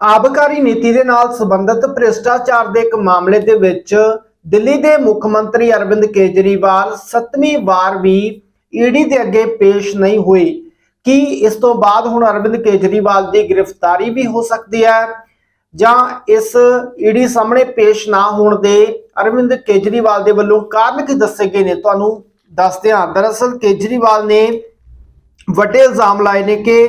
ਆਬਕਾਰੀ ਨੀਤੀ ਦੇ ਨਾਲ ਸੰਬੰਧਿਤ ਭ੍ਰਿਸ਼ਟਾਚਾਰ ਦੇ ਇੱਕ ਮਾਮਲੇ ਦੇ ਵਿੱਚ ਦਿੱਲੀ ਦੇ ਮੁੱਖ ਮੰਤਰੀ ਅਰਵਿੰਦ ਕੇਜਰੀਵਾਲ ਸੱਤਵੀਂ ਵਾਰ ਵੀ ਈਡੀ ਦੇ ਅੱਗੇ ਪੇਸ਼ ਨਹੀਂ ਹੋਏ। ਕੀ ਇਸ ਤੋਂ ਬਾਅਦ ਹੁਣ ਅਰਵਿੰਦ ਕੇਜਰੀਵਾਲ ਦੀ ਗ੍ਰਿਫਤਾਰੀ ਵੀ ਹੋ ਸਕਦੀ ਹੈ? ਜਾਂ ਇਸ ਈਡੀ ਸਾਹਮਣੇ ਪੇਸ਼ ਨਾ ਹੋਣ ਦੇ ਅਰਵਿੰਦ ਕੇਜਰੀਵਾਲ ਦੇ ਵੱਲੋਂ ਕਾਰਨ ਕੀ ਦੱਸੇ ਗਏ ਨੇ? ਤੁਹਾਨੂੰ ਦੱਸਦੇ ਹਾਂ। ਦਰਅਸਲ ਕੇਜਰੀਵਾਲ ਨੇ ਵੱਡੇ ਇਲਜ਼ਾਮ ਲਾਏ ਨੇ ਕਿ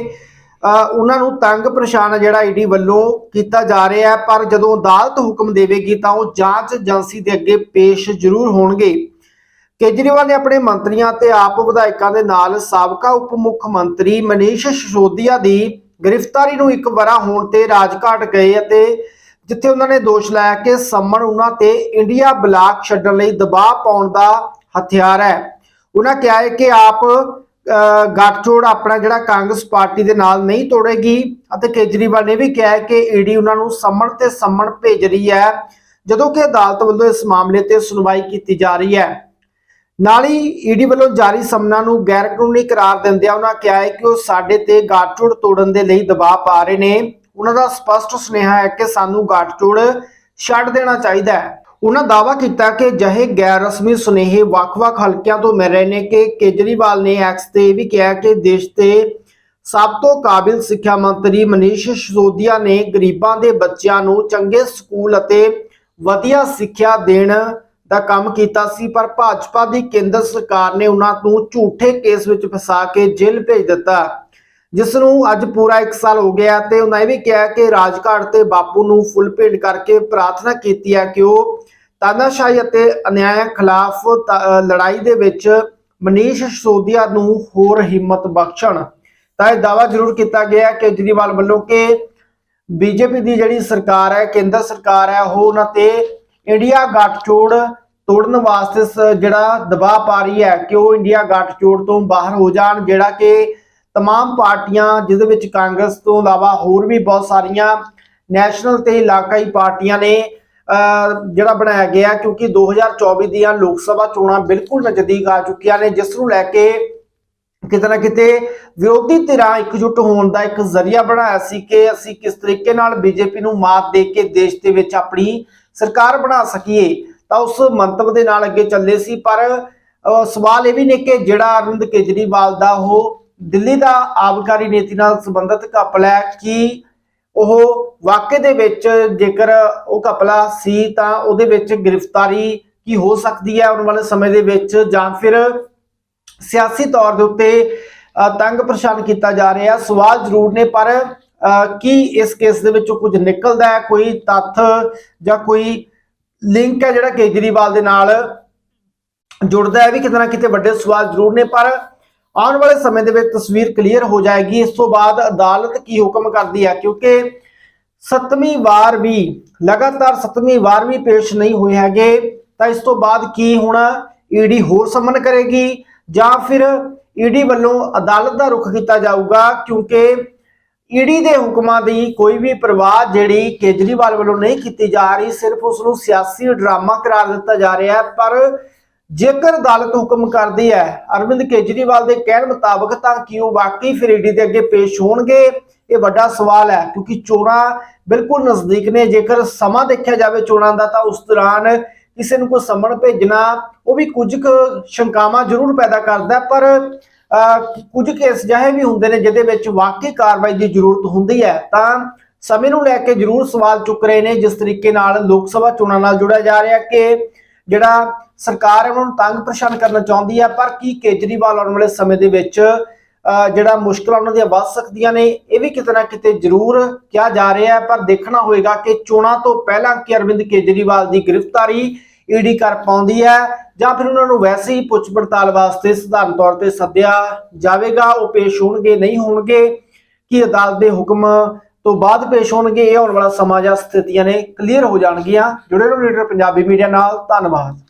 ਉਹਨਾਂ ਨੂੰ ਤੰਗ ਪਰੇਸ਼ਾਨ ਜਿਹੜਾ ਈਡੀ ਵੱਲੋਂ ਕੀਤਾ ਜਾ ਰਿਹਾ ਹੈ, ਪਰ ਜਦੋਂ ਅਦਾਲਤ ਹੁਕਮ ਦੇਵੇਗੀ ਤਾਂ ਉਹ ਜਾਂਚ ਏਜੰਸੀ ਦੇ ਅੱਗੇ ਪੇਸ਼ ਜ਼ਰੂਰ ਹੋਣਗੇ। ਕੇਜਰੀਵਾਲ ਨੇ ਆਪਣੇ ਮੰਤਰੀਆਂ ਤੇ ਆਪ ਵਿਧਾਇਕਾਂ ਦੇ ਨਾਲ ਸਾਬਕਾ ਉਪ ਮੁੱਖ ਮੰਤਰੀ ਮਨੀਸ਼ ਸਿਸੋਦੀਆ ਦੀ ਗ੍ਰਿਫਤਾਰੀ ਨੂੰ ਇੱਕ ਵਰਾ ਹੋਣ ਤੇ ਰਾਜਘਾਟ ਗਏ ਅਤੇ ਜਿੱਥੇ ਉਹਨਾਂ ਨੇ ਦੋਸ਼ ਲਾਇਆ ਕਿ ਸੰਮਣ ਉਹਨਾਂ ਤੇ ਇੰਡੀਆ ਬਲਾਕ ਛੱਡਣ ਲਈ ਦਬਾਅ ਪਾਉਣ ਦਾ ਹਥਿਆਰ ਹੈ। ਉਹਨਾਂ ਕਿਹਾ ਹੈ ਕਿ ਆਪ ਗੱਠਜੋੜ ਆਪਣਾ ਜਿਹੜਾ ਕਾਂਗਰਸ ਪਾਰਟੀ ਦੇ ਨਾਲ ਨਹੀਂ ਤੋੜੇਗੀ ਅਤੇ ਕੇਜਰੀਵਾਲ ਨੇ ਵੀ ਕਿਹਾ ਹੈ ਕਿ ਈਡੀ ਉਹਨਾਂ ਨੂੰ ਸੰਮਣ ਤੇ ਸੰਮਣ ਭੇਜ ਰਹੀ ਹੈ, ਜਦੋਂ ਕਿ ਅਦਾਲਤ ਵੱਲੋਂ ਇਸ ਮਾਮਲੇ ਤੇ ਸੁਣਵਾਈ ਕੀਤੀ ਜਾ ਰਹੀ ਹੈ। ਨਾਲ ਹੀ ਈਡੀ ਵੱਲੋਂ ਜਾਰੀ ਸਮਨਾਂ ਨੂੰ ਗੈਰ ਕਾਨੂੰਨੀ ਕਰਾਰ ਦਿੰਦਿਆਂ ਉਹਨਾਂ ਕਿਹਾ ਹੈ ਕਿ ਉਹ ਸਾਡੇ ਤੇ ਗਾਠਜੋੜ ਤੋੜਨ ਦੇ ਲਈ ਦਬਾਅ ਪਾ ਰਹੇ ਨੇ। ਉਹਨਾਂ ਦਾ ਸਪਸ਼ਟ ਸੁਨੇਹਾ ਹੈ ਕਿ ਸਾਨੂੰ ਗਾਠਜੋੜ ਛੱਡ ਦੇਣਾ ਚਾਹੀਦਾ ਹੈ। ਉਹਨਾਂ ਦਾਅਵਾ ਕੀਤਾ ਕਿ ਜਹੇ ਗੈਰ ਰਸਮੀ ਸੁਨੇਹੇ ਵੱਖ-ਵੱਖ ਹਲਕਿਆਂ ਤੋਂ ਮਿਲ ਰਹੇ ਨੇ ਕਿ ਕੇਜਰੀਵਾਲ ਨੇ ਐਕਸ ਤੇ ਇਹ ਵੀ ਕਿਹਾ ਕਿ ਦੇਸ਼ ਦੇ ਸਭ ਤੋਂ ਕਾਬਿਲ ਸਿੱਖਿਆ ਮੰਤਰੀ ਮਨੀਸ਼ ਸਿਸੋਦੀਆ ਨੇ ਗਰੀਬਾਂ ਦੇ ਬੱਚਿਆਂ ਨੂੰ ਚੰਗੇ ਸਕੂਲ ਅਤੇ ਵਧੀਆ ਸਿੱਖਿਆ ਦੇਣ ਦਾ ਕੰਮ ਕੀਤਾ ਸੀ, ਪਰ ਭਾਜਪਾ ਦੀ ਕੇਂਦਰ ਸਰਕਾਰ ਨੇ ਉਹਨਾਂ ਨੂੰ ਝੂਠੇ ਕੇਸ ਵਿੱਚ ਫਸਾ ਕੇ ਜੇਲ੍ਹ ਭੇਜ ਦਿੱਤਾ। ਜਿਸ ਨੂੰ ਅੱਜ ਪੂਰਾ 1 ਸਾਲ ਹੋ ਗਿਆ ਤੇ ਉਹਨਾਂ ਇਹ ਵੀ ਕਿਹਾ ਕਿ ਰਾਜਘਾਟ ਤੇ ਬਾਪੂ ਨੂੰ ਫੁੱਲ ਭੇਟ ਕਰਕੇ ਪ੍ਰਾਰਥਨਾ ਕੀਤੀ ਹੈ ਕਿ ਉਹ ਤਾਨਾਸ਼ਾਹੀ ਅਤੇ ਅਨਿਆਂ ਖਿਲਾਫ ਤ- ਲੜਾਈ ਦੇ ਵਿੱਚ ਮਨੀਸ਼ ਸਿਸੋਦੀਆ ਨੂੰ ਹੋਰ ਹਿੰਮਤ ਬਖਸ਼ਣ। ਤਾਂ ਇਹ ਦਾਵਾ ਜ਼ਰੂਰ ਕੀਤਾ ਗਿਆ ਕੇਜਰੀਵਾਲ ਵੱਲੋਂ ਕਿ ਬੀਜੇਪੀ ਦੀ ਜਿਹੜੀ ਸਰਕਾਰ ਹੈ, ਕੇਂਦਰ ਸਰਕਾਰ ਹੈ, ਉਹ ਉਹਨਾਂ ਤੇ ਇੰਡੀਆ ਗੱਠਜੋੜ ਤੋੜਨ ਵਾਸਤੇ ਸ- ਜਿਹੜਾ ਦਬਾਅ ਪਾ ਰਹੀ ਹੈ ਕਿ ਉਹ ਇੰਡੀਆ ਗੱਠਜੋੜ ਤੋਂ ਬਾਹਰ ਹੋ ਜਾਣ, ਜਿਹੜਾ ਕਿ तमाम ਪਾਰਟੀਆਂ ਜਿਹਦੇ ਵਿੱਚ ਕਾਂਗਰਸ ਤੋਂ ਇਲਾਵਾ ਹੋਰ ਵੀ ਬਹੁਤ ਸਾਰੀਆਂ ਨੈਸ਼ਨਲ ਤੇ ਇਲਾਕਾਈ ਪਾਰਟੀਆਂ ਨੇ ਅਹ, ਜਿਹੜਾ ਬਣਾਇਆ ਗਿਆ ਕਿਉਂਕਿ 2024 ਦੀਆਂ ਲੋਕ ਸਭਾ ਚੋਣਾਂ ਬਿਲਕੁਲ ਨਜ਼ਦੀਕ ਆ ਚੁੱਕੀਆਂ ਨੇ ਜਿਸ ਨੂੰ ਲੈ ਕੇ ਕਿਤੇ ਨਾ ਕਿਤੇ ਵਿਰੋਧੀ ਧਿਰਾਂ ਇਕਜੁੱਟ ਹੋਣ ਦਾ ਇੱਕ ਜ਼ਰੀਆ ਬਣਾਇਆ ਸੀ ਕਿ ਅਸੀਂ ਕਿਸ ਤਰੀਕੇ ਨਾਲ ਬੀਜੇਪੀ ਨੂੰ ਮਾਤ ਦੇ ਕੇ ਦੇਸ਼ ਦੇ ਵਿੱਚ ਆਪਣੀ ਸਰਕਾਰ ਬਣਾ ਸਕੀਏ ਤਾਂ ਉਸ ਮੰਤਵ ਦੇ ਨਾਲ ਅੱਗੇ ਚੱਲੇ ਸੀ ਪਰ ਅਹ, ਸਵਾਲ ਇਹ ਵੀ ਨੇ ਕਿ ਜਿਹੜਾ ਅਰਵਿੰਦ ਕੇਜਰੀਵਾਲ ਦਾ ਉਹ ਦਿੱਲੀ ਦਾ ਆਬਕਾਰੀ ਨੀਤੀ ਨਾਲ ਸੰਬੰਧਿਤ ਘਪਲਾ ਹੈ ਕਿ ਉਹ ਵਾਕਈ ਦੇ ਵਿੱਚ ਜੇਕਰ ਉਹ ਘਪਲਾ ਸੀ ਤਾਂ ਉਹਦੇ ਵਿੱਚ ਗ੍ਰਿਫਤਾਰੀ ਕੀ ਹੋ ਸਕਦੀ ਹੈ ਆਉਣ ਵਾਲੇ ਸਮੇਂ ਦੇ ਵਿੱਚ ਜਾਂ ਫਿਰ ਸਿਆਸੀ ਤੌਰ ਦੇ ਉੱਤੇ ਅ, ਤੰਗ ਪਰੇਸ਼ਾਨ ਕੀਤਾ ਜਾ ਰਿਹਾ। ਸਵਾਲ ਜ਼ਰੂਰ ਨੇ ਪਰ ਅ, ਕੀ ਇਸ ਕੇਸ ਦੇ ਵਿੱਚੋਂ ਕੁਝ ਨਿਕਲਦਾ ਹੈ? ਕੋਈ ਤੱਥ ਜਾਂ ਕੋਈ ਲਿੰਕ ਹੈ ਜਿਹੜਾ ਕੇਜਰੀਵਾਲ ਦੇ ਨਾਲ ਜੁੜਦਾ ਹੈ? ਵੀ ਕਿਤੇ ਨਾ ਕਿਤੇ ਵੱਡੇ ਸਵਾਲ ਜ਼ਰੂਰ ਨੇ ਪਰ ਆਉਣ ਵਾਲੇ ਸਮੇਂ ਦੇ ਵਿੱਚ ਤਸਵੀਰ ਕਲੀਅਰ ਹੋ ਜਾਏਗੀ। ਇਸ ਤੋਂ ਬਾਅਦ ਅਦਾਲਤ ਕੀ ਹੁਕਮ ਕਰਦੀ ਹੈ? ਕਿਉਂਕਿ ਸੱਤਵੀਂ ਵਾਰ ਵੀ, ਲਗਾਤਾਰ ਸੱਤਵੀਂ ਵਾਰ ਵੀ ਪੇਸ਼ ਨਹੀਂ ਹੋਏ ਹੈਗੇ, ਤਾਂ ਇਸ ਤੋਂ ਬਾਅਦ ਕੀ ਹੁਣ ਈਡੀ ਹੋਰ ਸਮਨ ਕਰੇਗੀ? ਜਾਂ ਫਿਰ ਈਡੀ ਵੱਲੋਂ ਅਦਾਲਤ ਦਾ ਰੁਖ ਕੀਤਾ ਜਾਊਗਾ? ਕਿਉਂਕਿ ਈਡੀ ਦੇ ਹੁਕਮਾਂ ਦੀ ਕੋਈ ਵੀ ਪਰਵਾਹ ਜਿਹੜੀ ਕੇਜਰੀਵਾਲ ਵੱਲੋਂ ਨਹੀਂ ਕੀਤੀ ਜਾ ਰਹੀ, ਸਿਰਫ ਉਸ ਨੂੰ ਸਿਆਸੀ ਡਰਾਮਾ ਕਰਾਰ ਦਿੱਤਾ ਜਾ ਰਿਹਾ ਹੈ। ਪਰ ਜੇਕਰ ਅਦਾਲਤ ਹੁਕਮ ਕਰਦੀ ਹੈ, ਅਰਵਿੰਦ ਕੇਜਰੀਵਾਲ ਦੇ ਕਹਿਣ ਮੁਤਾਬਕ ਤਾਂ ਕਿ ਉਹ ਵਾਕਈ ਫਿਰ ਈਡੀ ਦੇ ਅੱਗੇ ਪੇਸ਼ ਹੋਣਗੇ? ਇਹ ਵੱਡਾ ਸਵਾਲ ਹੈ, ਕਿਉਂਕਿ ਚੋਣਾਂ ਬਿਲਕੁਲ ਨਜ਼ਦੀਕ ਨੇ। ਜੇਕਰ ਸਮਾਂ ਦੇਖਿਆ ਜਾਵੇ ਚੋਣਾਂ ਦਾ, ਤਾਂ ਉਸ ਦੌਰਾਨ ਕਿਸੇ ਨੂੰ ਕੋਈ ਸਮਣ ਭੇਜਣਾ, ਉਹ ਵੀ ਕੁਝ ਕੁ ਸ਼ੰਕਾਵਾਂ ਜ਼ਰੂਰ ਪੈਦਾ ਕਰਦਾ ਪਰ ਕੁਝ ਕੇਸ ਜਿਹੇ ਵੀ ਹੁੰਦੇ ਨੇ, ਜਿਹਦੇ ਵਿੱਚ ਵਾਕਈ ਕਾਰਵਾਈ ਦੀ ਜ਼ਰੂਰਤ ਹੁੰਦੀ ਹੈ। ਤਾਂ ਸਮੇਂ ਨੂੰ ਲੈ ਕੇ ਜ਼ਰੂਰ ਸਵਾਲ ਚੁੱਕ ਰਹੇ ਨੇ, ਜਿਸ ਤਰੀਕੇ ਨਾਲ ਲੋਕ ਸਭਾ ਚੋਣਾਂ ਨਾਲ ਜੁੜਿਆ ਜਾ ਰਿਹਾ ਕਿ ਜਿਹੜਾ ਸਰਕਾਰ ਉਹਨਾਂ ਨੂੰ ਤੰਗ ਪਰੇਸ਼ਾਨ ਕਰਨਾ ਚਾਹੁੰਦੀ ਹੈ, ਪਰ ਕੀ ਕੇਜਰੀਵਾਲ ਆਉਣ ਵਾਲੇ ਸਮੇਂ ਦੇ ਵਿੱਚ ਜਿਹੜਾ ਮੁਸ਼ਕਲਾਂ ਉਹਨਾਂ ਦੀਆਂ ਵੱਧ ਸਕਦੀਆਂ ਨੇ, ਇਹ ਵੀ ਕਿਤੇ ਨਾ ਕਿਤੇ ਜ਼ਰੂਰ ਕਿਹਾ ਜਾ ਰਿਹਾ ਹੈ, ਪਰ ਦੇਖਣਾ ਹੋਏਗਾ ਕਿ ਚੋਣਾਂ ਤੋਂ ਪਹਿਲਾਂ ਕਿ ਅਰਵਿੰਦ ਕੇਜਰੀਵਾਲ ਦੀ ਗ੍ਰਿਫਤਾਰੀ ਈਡੀ ਕਰ ਪਾਉਂਦੀ ਹੈ, ਜਾਂ ਫਿਰ ਉਹਨਾਂ ਨੂੰ ਵੈਸੇ ਹੀ ਪੁੱਛ ਪੜਤਾਲ ਵਾਸਤੇ ਸਧਾਰਨ ਤੌਰ ਤੇ ਸੱਦਿਆ ਜਾਵੇਗਾ, ਉਹ ਪੇਸ਼ ਹੋਣਗੇ, ਨਹੀਂ ਹੋਣਗੇ, ਕਿ ਅਦਾਲਤ ਦੇ ਹੁਕਮ ਤੋਂ ਬਾਅਦ ਪੇਸ਼ ਹੋਣਗੇ, ਇਹ ਆਉਣ ਵਾਲਾ ਸਮਾਂ ਜਾਂ ਸਥਿਤੀਆਂ ਨੇ ਕਲੀਅਰ ਹੋ ਜਾਣਗੀਆਂ। ਜੁੜੇ ਰਹੋ ਲੀਡਰ ਪੰਜਾਬੀ ਮੀਡੀਆ ਨਾਲ, ਧੰਨਵਾਦ।